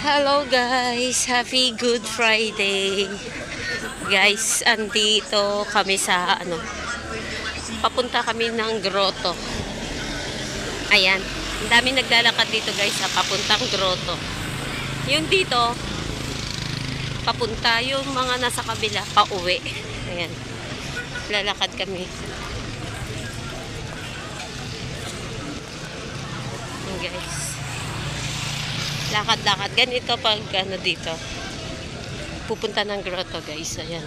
Hello guys, happy Good Friday. Guys, andito kami sa ano, papunta kami ng grotto. Ayan, ang dami naglalakad dito guys sa papuntang grotto. Yung dito, papunta yung mga nasa kabila, pauwi. Ayan, lalakad kami. Guys. Lakad-lakad. Ganito pag ano dito. Pupunta ng grotto guys. Ayan.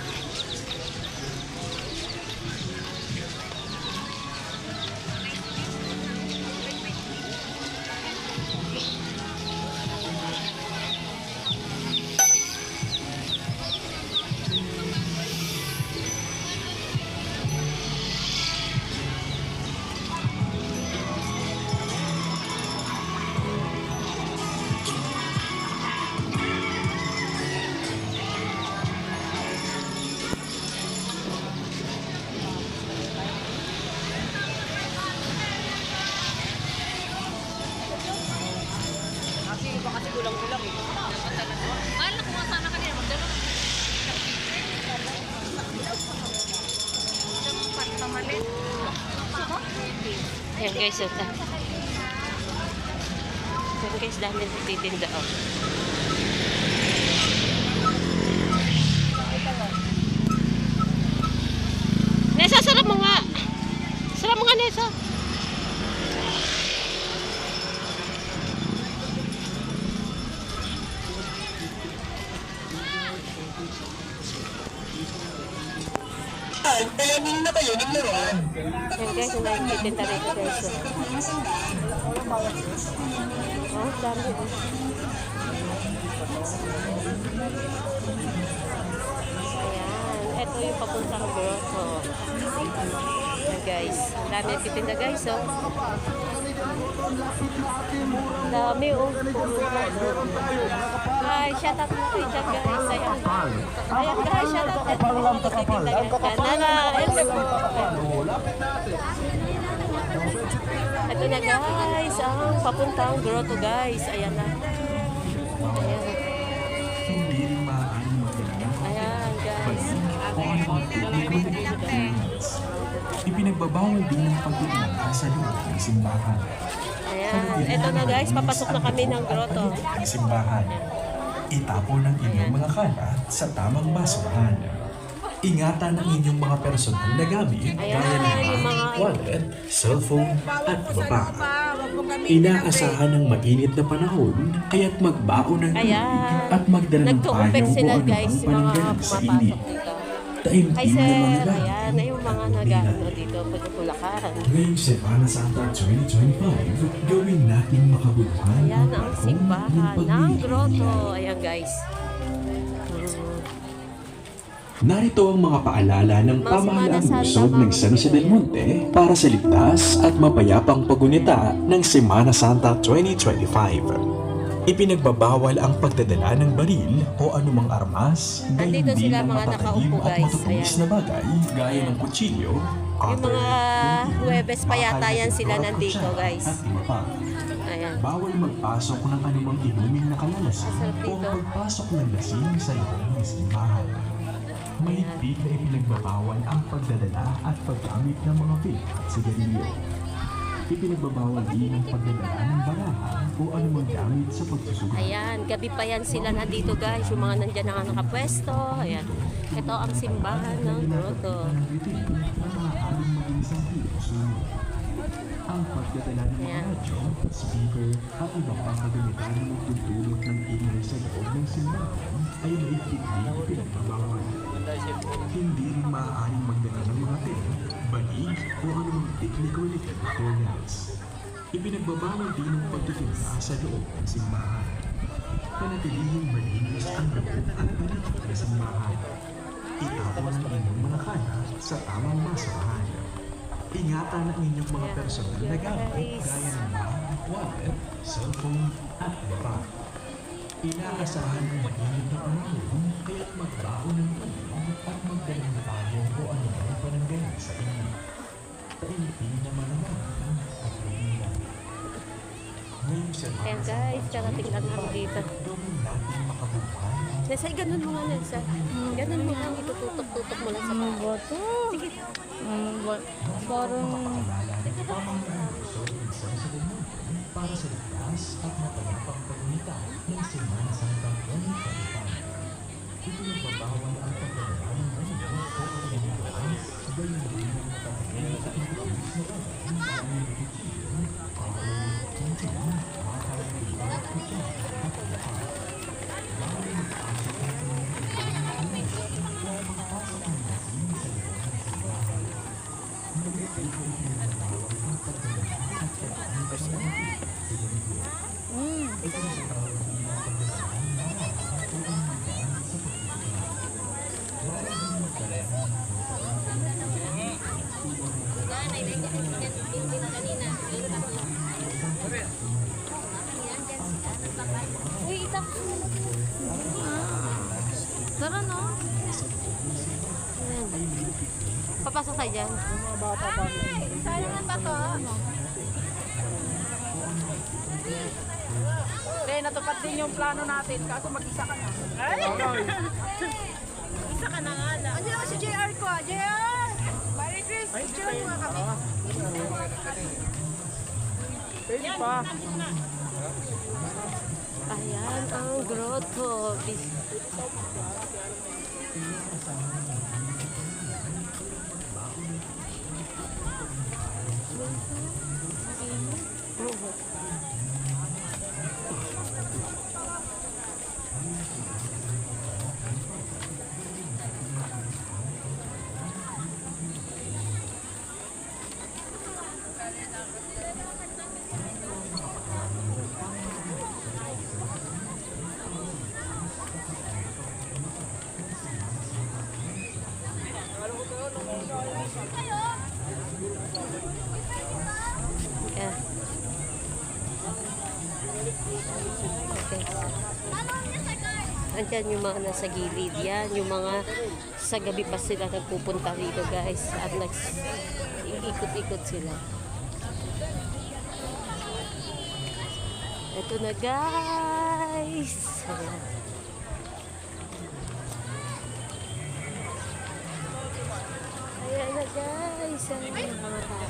Ayan guys. Ito. Ayan guys. Dami nagtitinda. Oh. Nesa, sarap mo nga. Sarap mo nga, Nesa. Timing na kayo ng laruan. Ayan guys, ang nagtitinda rito guys. Oh, dami. Oh. Ayan, ito yung papuntang grotto. Ayan guys, ang dami nagtitinda guys, oh. Dami, oh. Hi, shout out mo kay Jack guys. Ayan. Ayan guys, shout out ito yung mga nagtitinda guys. Nana, ito na guys, ang papuntang grotto guys. Ayan na. Ayan. Maaaring magdala Ayan guys. Ipinagbabawal din ang pagtitinda sa loob ng simbahan. Ayan. Ito na guys, papasok na kami ng grotto. Ng simbahan. Itapon ang inyong mga kalat sa tamang basurahan. Ingatan ang inyong mga personal na gamit gaya ng mga wallet, cellphone, at iba pa. Inaasahan ng mainit na panahon, kaya't magbaon ng tubig at magdala ng Nagtuumpek payo sila kung guys, ano ang yung mga pananggalang sa init. Dito. Hi sir, ayan, na yung mga nagano dito, pagkakulakan. Ngayong Semana Santa 2025, gawin natin makabuluhan Ayan ang simbahan ng grotto. Ayan guys. Narito ang mga paalala ng pamahalaang lungsod ng San Jose del Monte para sa ligtas at mapayapang pagunita ng Semana Santa 2025. Ipinagbabawal ang pagdadala ng baril o anumang armas, Andito din sila ang mga nakaupo, at guys. matutulis Ayan. na bagay gaya ng kutsilyo, Yung cutter, mga Huwebes pa yata yan sila nandito, guys. At iba pa. Ayan. Bawal magpasok ng anumang inuming na kalalasing Masarap o dito. magpasok ng lasing sa loob ng simbahan. Mahigpit na ipinagbabawal ang pagdadala at paggamit ng mga vape at sigarilyo. Ipinagbabawal din ang pagdadala ng baraha o anumang gamit sa pagsusugal. Ayan, gabi pa yan sila nandito guys. Yung mga nandyan na nga nakapwesto. Ayan. Ito ang simbahan ng grotto. Ang pagdadala ng mga radyo, speaker, at iba pang kagamitan na magtutulot ng ingay sa loob ng simbahan ay mahigpit din ipinagbabawal. Hindi rin maaaring magdala ng mga pen, banig, o anumang technical materials. Ipinagbabawal din ang pagtitinda sa loob ng simbahan. Panatilihing malinis ang loob at paligid ng simbahan. Itapon ang inyong mga kalat sa tamang basurahan. Ingatan ang inyong mga personal na gamit gaya ng bag, wallet, cellphone, at pa. Inaasahan ng mainit na panahon kaya't magbaon ng tubig at magdala ng payo o anumang pananggaling sa inyo. Taimtim naman naman at mabilang. Ngayong semana Ayan guys, karating lang namin dito. gawin natin makabuhay Nesa, ganun mo nga Nesa. Ganun mo lang, itututok-tutok mo lang sa Ano paa. ba to? Sige. Ano ba? Parang... pamamahay sa sa lumunan para sa ligtas at mapayapang pagmita ng Semana Santa 2025. Ito nagbabawal ang pagdadala ng ganito o ganituan, gayon din ang pagkain sa bagay ng aming Tara no? Ayan. Papasok tayo dyan. Sayangan ba to? Hindi, natupad din yung plano natin. Kaso mag-isa ka na. Ay! Isa ka na nga lang. Ako si JR ko. ah. JR! Merry Christmas! Picture mo nga kami. Pwede pa. Ayan ang grotto. Yeah. Okay. Andyan yung mga nasa gilid yan. Yung mga sa gabi pa sila nagpupunta rito guys. At nags, ikot-ikot sila. Ito na guys. Ayan. Guys. Ayan na mga tao.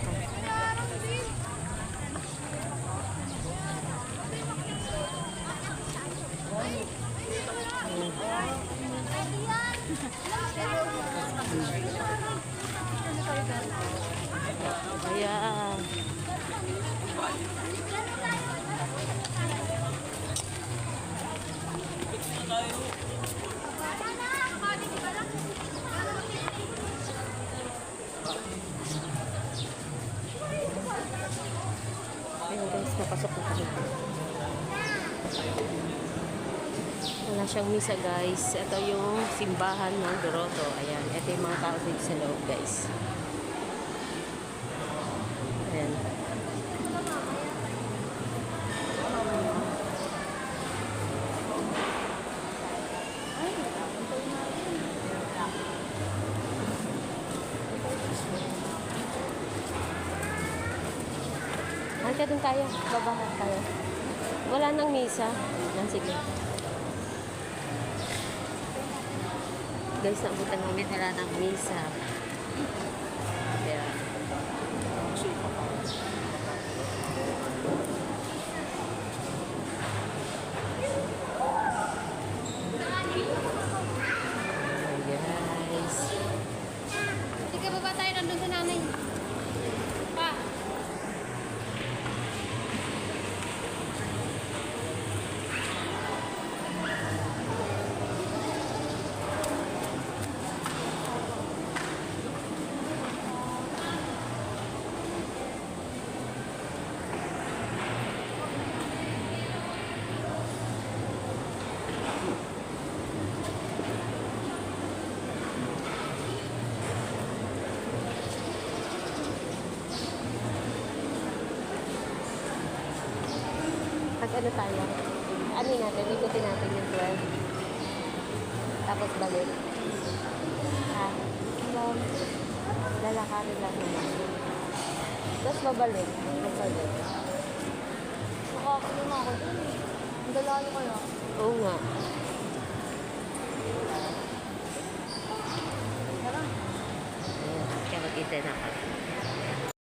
Ayan. Ayan guys, napasok na kami. Wala siyang misa guys. Ito yung simbahan ng Doroto. Ayan, ito yung mga tao dito sa loob guys. Ayan. Hanggang dun tayo. Babaha tayo. Wala nang misa. Yan, sige. Guys, naabutan namin wala ng misa. Kaya, guys. Sige, baba tayo nandun sa nanay. Pa. Pag ano tayo? Ano natin? Ikutin natin yung 12. Tapos balik. Ha? Um, lalakarin lang naman. Tapos babalik. Babalik. Nakakaya Lalo kayo. Oo nga. Tara. Ayan, kaya mag-ita na kami.